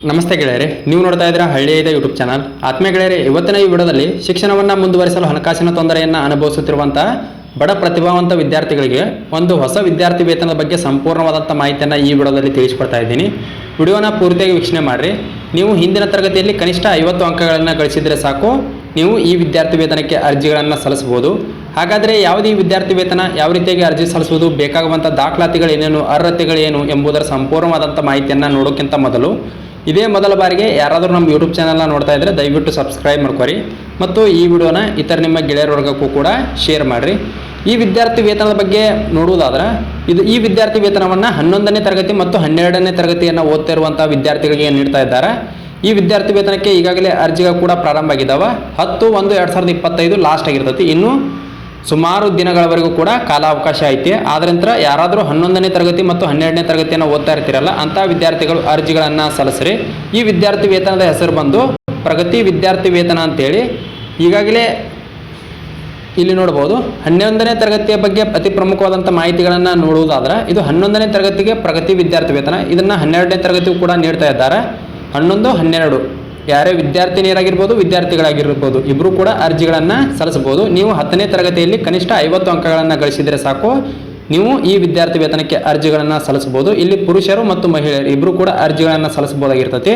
ನಮಸ್ತೆ ಗೆಳೆಯರೆ, ನೀವು ನೋಡ್ತಾ ಇದ್ದೀರಾ ಹಳ್ಳಿಯದ ಯೂಟ್ಯೂಬ್ ಚಾನಲ್ ಆತ್ಮೀಯ ಗೆಳೆಯರೆ, ಇವತ್ತಿನ ಈ ವಿಡಿಯೋದಲ್ಲಿ ಶಿಕ್ಷಣವನ್ನು ಮುಂದುವರಿಸಲು ಹಣಕಾಸಿನ ತೊಂದರೆಯನ್ನು ಅನುಭವಿಸುತ್ತಿರುವಂತಹ ಬಡ ಪ್ರತಿಭಾವಂತ ವಿದ್ಯಾರ್ಥಿಗಳಿಗೆ ಒಂದು ಹೊಸ ವಿದ್ಯಾರ್ಥಿ ವೇತನದ ಬಗ್ಗೆ ಸಂಪೂರ್ಣವಾದಂಥ ಮಾಹಿತಿಯನ್ನು ಈ ವಿಡಿಯೋದಲ್ಲಿ ತಿಳಿಸ್ಕೊಡ್ತಾ ಇದ್ದೀನಿ. ವಿಡಿಯೋನ ಪೂರ್ತಿಯಾಗಿ ವೀಕ್ಷಣೆ ಮಾಡಿರಿ. ನೀವು ಹಿಂದಿನ ತರಗತಿಯಲ್ಲಿ ಕನಿಷ್ಠ ಐವತ್ತು ಅಂಕಗಳನ್ನು ಗಳಿಸಿದರೆ ಸಾಕು. ನೀವು ಈ ವಿದ್ಯಾರ್ಥಿ ವೇತನಕ್ಕೆ ಅರ್ಜಿಗಳನ್ನು ಸಲ್ಲಿಸಬಹುದು. ಹಾಗಾದರೆ ಯಾವುದೇ ವಿದ್ಯಾರ್ಥಿ ವೇತನ ಯಾವ ರೀತಿಯಾಗಿ ಅರ್ಜಿ ಸಲ್ಲಿಸುವುದು ಬೇಕಾಗುವಂಥ ದಾಖಲಾತಿಗಳೇನೇನು, ಅರ್ಹತೆಗಳೇನು ಎಂಬುದರ ಸಂಪೂರ್ಣವಾದಂಥ ಮಾಹಿತಿಯನ್ನು ನೋಡೋಕ್ಕಿಂತ ಮೊದಲು ಇದೇ ಮೊದಲ ಬಾರಿಗೆ ಯಾರಾದರೂ ನಮ್ಮ ಯೂಟ್ಯೂಬ್ ಚಾನಲ್ನ ನೋಡ್ತಾ ಇದ್ದರೆ ದಯವಿಟ್ಟು ಸಬ್ಸ್ಕ್ರೈಬ್ ಮಾಡ್ಕೊರಿ. ಮತ್ತು ಈ ವಿಡಿಯೋನ ಇತರ ನಿಮ್ಮ ಗೆಳೆಯರ ವರ್ಗಕ್ಕೂ ಕೂಡ ಶೇರ್ ಮಾಡಿರಿ. ಈ ವಿದ್ಯಾರ್ಥಿ ವೇತನದ ಬಗ್ಗೆ ನೋಡುವುದಾದ್ರೆ, ಇದು ಈ ವಿದ್ಯಾರ್ಥಿ ವೇತನವನ್ನು ಹನ್ನೊಂದನೇ ತರಗತಿ ಮತ್ತು ಹನ್ನೆರಡನೇ ತರಗತಿಯನ್ನು ಓದ್ತಿರುವಂಥ ವಿದ್ಯಾರ್ಥಿಗಳಿಗೆ ನೀಡ್ತಾ ಇದ್ದಾರೆ, ಈ ವಿದ್ಯಾರ್ಥಿ ವೇತನಕ್ಕೆ ಈಗಾಗಲೇ ಅರ್ಜಿಗಳು ಕೂಡ ಪ್ರಾರಂಭ ಆಗಿದ್ದಾವೆ. ಹತ್ತು ಒಂದು ಎರಡು ಸಾವಿರದ ಇಪ್ಪತ್ತೈದು ಲಾಸ್ಟ್ ಆಗಿರ್ತೈತಿ. ಇನ್ನು ಸುಮಾರು ದಿನಗಳವರೆಗೂ ಕೂಡ ಕಾಲಾವಕಾಶ ಐತಿ. ಆದ್ರಂತರ ಯಾರಾದರೂ ಹನ್ನೊಂದನೇ ತರಗತಿ ಮತ್ತು ಹನ್ನೆರಡನೇ ತರಗತಿಯನ್ನು ಓದ್ತಾ ಇರ್ತಿರಲ್ಲ, ಅಂಥ ವಿದ್ಯಾರ್ಥಿಗಳು ಅರ್ಜಿಗಳನ್ನು ಸಲ್ಲಿಸ್ರಿ. ಈ ವಿದ್ಯಾರ್ಥಿ ವೇತನದ ಹೆಸರು ಬಂದು ಪ್ರಗತಿ ವಿದ್ಯಾರ್ಥಿ ವೇತನ ಅಂತೇಳಿ. ಈಗಾಗಲೇ ಇಲ್ಲಿ ನೋಡ್ಬೋದು, ಹನ್ನೊಂದನೇ ತರಗತಿಯ ಬಗ್ಗೆ ಅತಿ ಪ್ರಮುಖವಾದಂಥ ಮಾಹಿತಿಗಳನ್ನು ನೋಡುವುದಾದ್ರೆ, ಇದು ಹನ್ನೊಂದನೇ ತರಗತಿಗೆ ಪ್ರಗತಿ ವಿದ್ಯಾರ್ಥಿ ವೇತನ. ಇದನ್ನು ಹನ್ನೆರಡನೇ ತರಗತಿಗೂ ಕೂಡ ನೀಡ್ತಾ ಇದ್ದಾರೆ. ಹನ್ನೊಂದು, ಹನ್ನೆರಡು. ಯಾರೇ ವಿದ್ಯಾರ್ಥಿನಿಯರಾಗಿರ್ಬೋದು, ವಿದ್ಯಾರ್ಥಿಗಳಾಗಿರ್ಬೋದು ಇಬ್ಬರು ಕೂಡ ಅರ್ಜಿಗಳನ್ನು ಸಲ್ಲಿಸಬಹುದು. ನೀವು ಹತ್ತನೇ ತರಗತಿಯಲ್ಲಿ ಕನಿಷ್ಠ ಐವತ್ತು ಅಂಕಗಳನ್ನು ಗಳಿಸಿದರೆ ಸಾಕು. ನೀವು ಈ ವಿದ್ಯಾರ್ಥಿ ವೇತನಕ್ಕೆ ಅರ್ಜಿಗಳನ್ನು ಸಲ್ಲಿಸಬಹುದು. ಇಲ್ಲಿ ಪುರುಷರು ಮತ್ತು ಮಹಿಳೆಯರು ಇಬ್ಬರು ಕೂಡ ಅರ್ಜಿಗಳನ್ನು ಸಲ್ಲಿಸಬಹುದಾಗಿರ್ತೈತಿ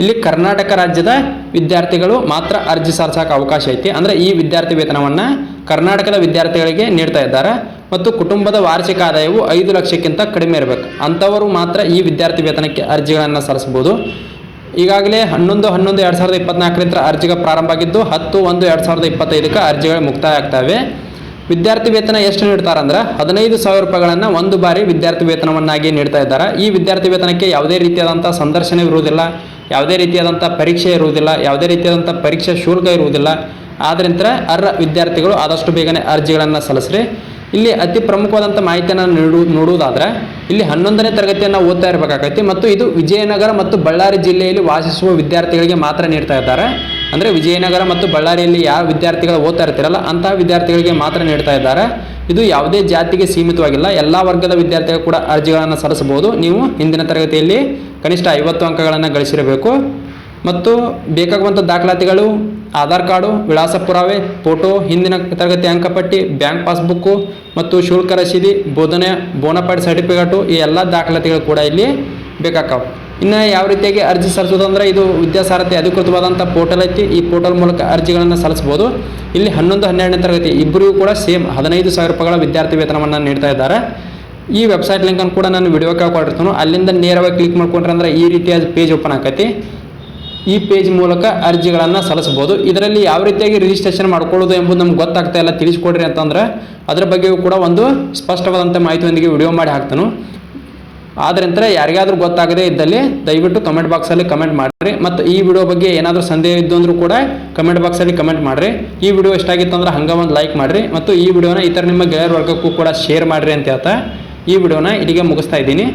ಇಲ್ಲಿ ಕರ್ನಾಟಕ ರಾಜ್ಯದ ವಿದ್ಯಾರ್ಥಿಗಳು ಮಾತ್ರ ಅರ್ಜಿ ಸಲ್ಲಿಸೋಕೆ ಅವಕಾಶ ಐತಿ. ಅಂದರೆ ಈ ವಿದ್ಯಾರ್ಥಿ ವೇತನವನ್ನು ಕರ್ನಾಟಕದ ವಿದ್ಯಾರ್ಥಿಗಳಿಗೆ ನೀಡ್ತಾ ಇದ್ದಾರೆ. ಮತ್ತು ಕುಟುಂಬದ ವಾರ್ಷಿಕ ಆದಾಯವು ಐದು ಲಕ್ಷಕ್ಕಿಂತ ಕಡಿಮೆ ಇರಬೇಕು. ಅಂಥವರು ಮಾತ್ರ ಈ ವಿದ್ಯಾರ್ಥಿ ವೇತನಕ್ಕೆ ಅರ್ಜಿಗಳನ್ನು ಸಲ್ಲಿಸಬಹುದು. ಈಗಾಗಲೇ ಹನ್ನೊಂದು ಹನ್ನೊಂದು, ಎರಡು ಸಾವಿರದ ಇಪ್ಪತ್ನಾಲ್ಕರಿಂದ ಅರ್ಜಿಗೆ ಪ್ರಾರಂಭ ಆಗಿದ್ದು ಹತ್ತು, ಒಂದು, ಎರಡು ಸಾವಿರದ ಇಪ್ಪತ್ತೈದಕ್ಕೆ ಅರ್ಜಿಗಳು ಮುಕ್ತಾಯ ಆಗ್ತವೆ ವಿದ್ಯಾರ್ಥಿ ವೇತನ ಎಷ್ಟು ನೀಡ್ತಾರಂದ್ರೆ ಹದಿನೈದು ಸಾವಿರ ರೂಪಾಯಿಗಳನ್ನು ಒಂದು ಬಾರಿ ವಿದ್ಯಾರ್ಥಿ ವೇತನವನ್ನಾಗಿ ನೀಡ್ತಾ ಇದ್ದಾರೆ. ಈ ವಿದ್ಯಾರ್ಥಿ ವೇತನಕ್ಕೆ ಯಾವುದೇ ರೀತಿಯಾದಂಥ ಸಂದರ್ಶನ ಇರುವುದಿಲ್ಲ, ಯಾವುದೇ ರೀತಿಯಾದಂಥ ಪರೀಕ್ಷೆ ಇರುವುದಿಲ್ಲ, ಯಾವುದೇ ರೀತಿಯಾದಂಥ ಪರೀಕ್ಷೆ ಶುಲ್ಕ ಇರುವುದಿಲ್ಲ. ಆದ್ರಿಂದ ಅರ್ಹ ವಿದ್ಯಾರ್ಥಿಗಳು ಆದಷ್ಟು ಬೇಗನೆ ಅರ್ಜಿಗಳನ್ನು ಸಲ್ಲಿಸ್ರಿ. ಇಲ್ಲಿ ಅತಿ ಪ್ರಮುಖವಾದಂಥ ಮಾಹಿತಿಯನ್ನು ನೀಡು, ನೋಡುವುದಾದ್ರೆ, ಇಲ್ಲಿ ಹನ್ನೊಂದನೇ ತರಗತಿಯನ್ನು ಓದ್ತಾ ಇರಬೇಕಾಗೈತಿ ಮತ್ತು ಇದು ವಿಜಯನಗರ ಮತ್ತು ಬಳ್ಳಾರಿ ಜಿಲ್ಲೆಯಲ್ಲಿ ವಾಸಿಸುವ ವಿದ್ಯಾರ್ಥಿಗಳಿಗೆ ಮಾತ್ರ ನೀಡ್ತಾ ಇದ್ದಾರೆ. ಅಂದರೆ ವಿಜಯನಗರ ಮತ್ತು ಬಳ್ಳಾರಿಯಲ್ಲಿ ಯಾವ ವಿದ್ಯಾರ್ಥಿಗಳು ಓದ್ತಾ ಇರ್ತಿರಲ್ಲ ಅಂತಹ ವಿದ್ಯಾರ್ಥಿಗಳಿಗೆ ಮಾತ್ರ ನೀಡ್ತಾ ಇದ್ದಾರೆ. ಇದು ಯಾವುದೇ ಜಾತಿಗೆ ಸೀಮಿತವಾಗಿಲ್ಲ, ಎಲ್ಲ ವರ್ಗದ ವಿದ್ಯಾರ್ಥಿಗಳು ಕೂಡ ಅರ್ಜಿಗಳನ್ನು ಸಲ್ಲಿಸಬಹುದು. ನೀವು ಹಿಂದಿನ ತರಗತಿಯಲ್ಲಿ ಕನಿಷ್ಠ ಐವತ್ತು ಅಂಕಗಳನ್ನು ಗಳಿಸಿರಬೇಕು. ಮತ್ತು ಬೇಕಾಗುವಂಥ ದಾಖಲಾತಿಗಳು, ಆಧಾರ್ ಕಾರ್ಡು, ವಿಳಾಸ ಪುರಾವೆ, ಫೋಟೋ, ಹಿಂದಿನ ತರಗತಿ ಅಂಕಪಟ್ಟಿ, ಬ್ಯಾಂಕ್ ಪಾಸ್ಬುಕ್ಕು ಮತ್ತು ಶುಲ್ಕ ರಸೀದಿ ಬೋಧನೆ ಬೋನಫೈಡ್ ಸರ್ಟಿಫಿಕೇಟು ಈ ಎಲ್ಲ ದಾಖಲಾತಿಗಳು ಕೂಡ ಇಲ್ಲಿ ಬೇಕಾಗ್ತವೆ. ಇನ್ನು ಯಾವ ರೀತಿಯಾಗಿ ಅರ್ಜಿ ಸಲ್ಲಿಸೋದು ಅಂದರೆ ಇದು ವಿದ್ಯಾಸಾರಥಿ ಅಧಿಕೃತವಾದಂಥ ಪೋರ್ಟಲ್ ಐತಿ. ಈ ಪೋರ್ಟಲ್ ಮೂಲಕ ಅರ್ಜಿಗಳನ್ನು ಸಲ್ಲಿಸ್ಬೋದು ಇಲ್ಲಿ ಹನ್ನೊಂದು, ಹನ್ನೆರಡನೇ ತರಗತಿ ಇಬ್ಬರಿಗೂ ಕೂಡ ಸೇಮ್ ಹದಿನೈದು ಸಾವಿರ ರೂಪಾಯಿಗಳ ವಿದ್ಯಾರ್ಥಿ ವೇತನವನ್ನು ನೀಡ್ತಾ ಇದ್ದಾರೆ. ಈ ವೆಬ್ಸೈಟ್ ಲಿಂಕನ್ನು ಕೂಡ ನಾನು ವಿಡಿಯೋ ಕೊಟ್ಟಿರ್ತೀನಿ ಅಲ್ಲಿಂದ ನೇರವಾಗಿ ಕ್ಲಿಕ್ ಮಾಡ್ಕೊಂಡ್ರೆ ಅಂದ್ರೆ ಈ ರೀತಿಯಾದ ಪೇಜ್ ಓಪನ್ ಆಕೈತಿ. ಈ ಪೇಜ್ ಮೂಲಕ ಅರ್ಜಿಗಳನ್ನು ಸಲ್ಲಿಸಬಹುದು. ಇದರಲ್ಲಿ ಯಾವ ರೀತಿಯಾಗಿ ರಿಜಿಸ್ಟ್ರೇಷನ್ ಮಾಡ್ಕೊಳ್ಳೋದು ಎಂಬುದು ನಮ್ಗೆ ಗೊತ್ತಾಗ್ತಾ ಇಲ್ಲ, ತಿಳಿಸ್ಕೊಡ್ರಿ ಅಂತಂದ್ರೆ ಅದರ ಬಗ್ಗೆಯೂ ಕೂಡ ಒಂದು ಸ್ಪಷ್ಟವಾದಂಥ ಮಾಹಿತಿಯೊಂದಿಗೆ ವಿಡಿಯೋ ಮಾಡಿ ಹಾಕ್ತಾನು. ಆದ್ರಿಂದ ಯಾರಿಗಾದ್ರೂ ಗೊತ್ತಾಗದೇ ಇದ್ದಲ್ಲಿ ದಯವಿಟ್ಟು ಕಮೆಂಟ್ ಬಾಕ್ಸಲ್ಲಿ ಕಮೆಂಟ್ ಮಾಡಿರಿ. ಮತ್ತು ಈ ವಿಡಿಯೋ ಬಗ್ಗೆ ಏನಾದರೂ ಸಂದೇಹ ಇದ್ದು ಅಂದ್ರೂ ಕೂಡ ಕಮೆಂಟ್ ಬಾಕ್ಸಲ್ಲಿ ಕಮೆಂಟ್ ಮಾಡಿರಿ. ಈ ವಿಡಿಯೋ ಇಷ್ಟ ಆಗಿತ್ತು ಅಂದ್ರೆ ಹಂಗೆ ಒಂದು ಲೈಕ್ ಮಾಡಿರಿ. ಮತ್ತು ಈ ವಿಡಿಯೋನ ಇತರ ನಿಮ್ಮ ಗೆಳೆಯರ ವರ್ಗಕ್ಕೂ ಕೂಡ ಶೇರ್ ಮಾಡಿರಿ ಅಂತ ಹೇಳ್ತಾ ಈ ವಿಡಿಯೋನ ಇಲ್ಲಿಗೆ ಮುಗಿಸ್ತಾ ಇದ್ದೀನಿ.